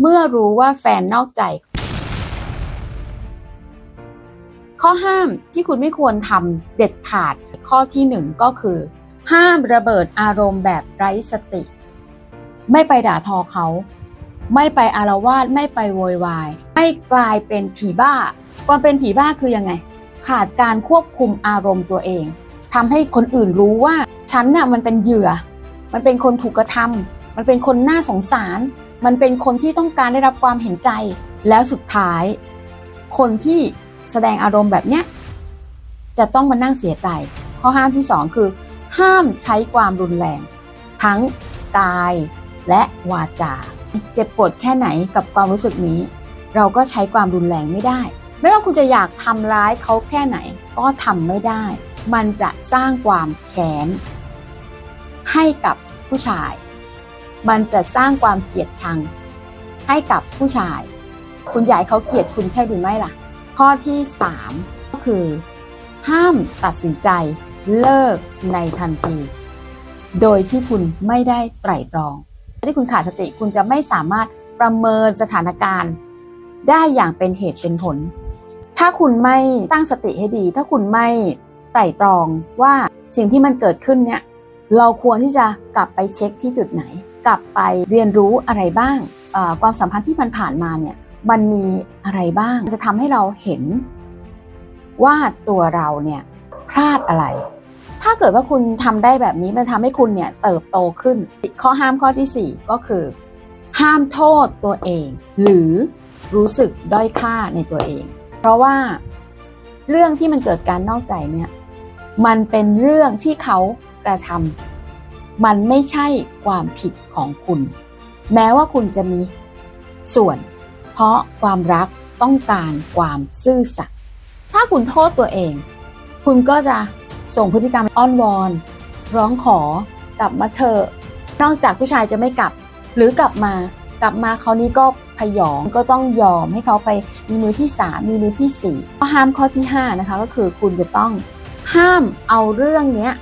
เมื่อรู้ว่าแฟนนอกใจ ข้อห้ามที่คุณไม่ควรทำเด็ดขาดข้อที่หนึ่งก็คือ ห้ามระเบิดอารมณ์แบบไร้สติ ไม่ไปด่าทอเขา ไม่ไปอารวาสไม่ไปโวยวาย ไม่กลายเป็นผีบ้าความเป็นผีบ้าคือยังไง ขาดการควบคุมอารมณ์ตัวเองทำให้คนอื่นรู้ว่าฉันน่ะมันเป็นเหยื่อ มันเป็นคนถูกกระทำ มันเป็นคนน่าสงสาร มันเป็นคนที่ต้องการได้รับความเห็นใจ แล้วสุดท้าย คนที่แสดงอารมณ์แบบเนี้ยจะต้องมานั่งเสียใจ ข้อห้ามที่สองคือ ห้ามใช้ความรุนแรง ทั้งกายและวาจา เจ็บปวดแค่ไหนกับความรู้สึกนี้ เราก็ใช้ความรุนแรงไม่ได้ ไม่ว่าคุณจะอยากทำร้ายเขาแค่ไหนก็ทำไม่ได้ มันจะสร้างความแค้นให้กับผู้ชาย มันจะสร้างความเกลียดชัง ให้กับผู้ชาย คุณอยากให้เขาเกลียดคุณใช่หรือไม่ล่ะ ข้อที่ 3 ก็คือ ห้ามตัดสินใจเลิกในทันที โดยที่คุณไม่ได้ไตร่ตรองที่คุณขาดสติคุณจะไม่สามารถประเมินสถานการณ์ ได้อย่างเป็นเหตุเป็นผล ถ้าคุณไม่ตั้งสติให้ดี ถ้าคุณไม่ไตร่ตรองว่าสิ่งที่มันเกิดขึ้นเนี่ยเราควรที่จะกลับไปเช็คที่จุดไหน กลับไปเรียนรู้อะไรบ้างความสัมพันธ์ที่มันผ่านมาเนี่ยมันมีอะไรบ้าง จะทำให้เราเห็นว่าตัวเราเนี่ยพลาดอะไร ถ้าเกิดว่าคุณทำได้แบบนี้มันทำให้คุณเนี่ยเติบโตขึ้น ข้อห้ามข้อที่ 4 ก็คือ ห้ามโทษตัวเอง หรือรู้สึกด้อยค่าในตัวเอง เพราะว่าเรื่องที่มันเกิดการนอกใจเนี่ยมันเป็นเรื่องที่เขากระทำ มันไม่ใช่ความผิดของคุณ แม้ว่าคุณจะมีส่วน เพราะความรักต้องการความซื่อสัตย์ถ้าคุณโทษตัวเอง คุณก็จะส่งพฤติกรรมอ้อนวอน ร้องขอกลับมาเถอะนอกจากผู้ชายจะไม่กลับ หรือกลับมากลับมาเขาวนี้ก็พยองก็ต้องยอมให้เขาไปมีมือที่ 3 มีมือที่4ข้อห้ามข้อที่ 5 นะคะ ก็คือคุณจะต้องห้ามเอาเรื่องเนี้ย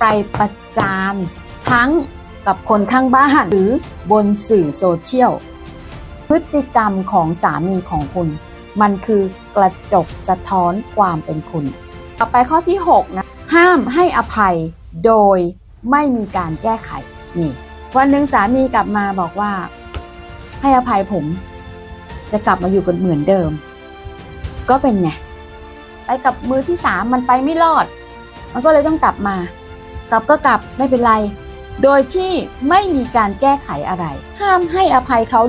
ไปประ จานทั้งกับคนข้างบ้านหรือบนสื่อโซเชียล พฤติกรรมของสามีของคุณ มันคือกระจกสะท้อนความเป็นคุณ ต่อไปข้อที่ 6 นะ ห้ามให้อภัยโดยไม่มีการแก้ไข นี่ วันหนึ่งสามีกลับมาบอกว่า ให้อภัยผม จะกลับมาอยู่กันเหมือนเดิม ก็เป็นไง ไปกับมือที่สามมันไปไม่รอด มันก็เลยต้องกลับมา กลับก็กลับไม่เป็นไร โดยที่ไม่มีการแก้ไขอะไร ห้ามให้อภัยเขา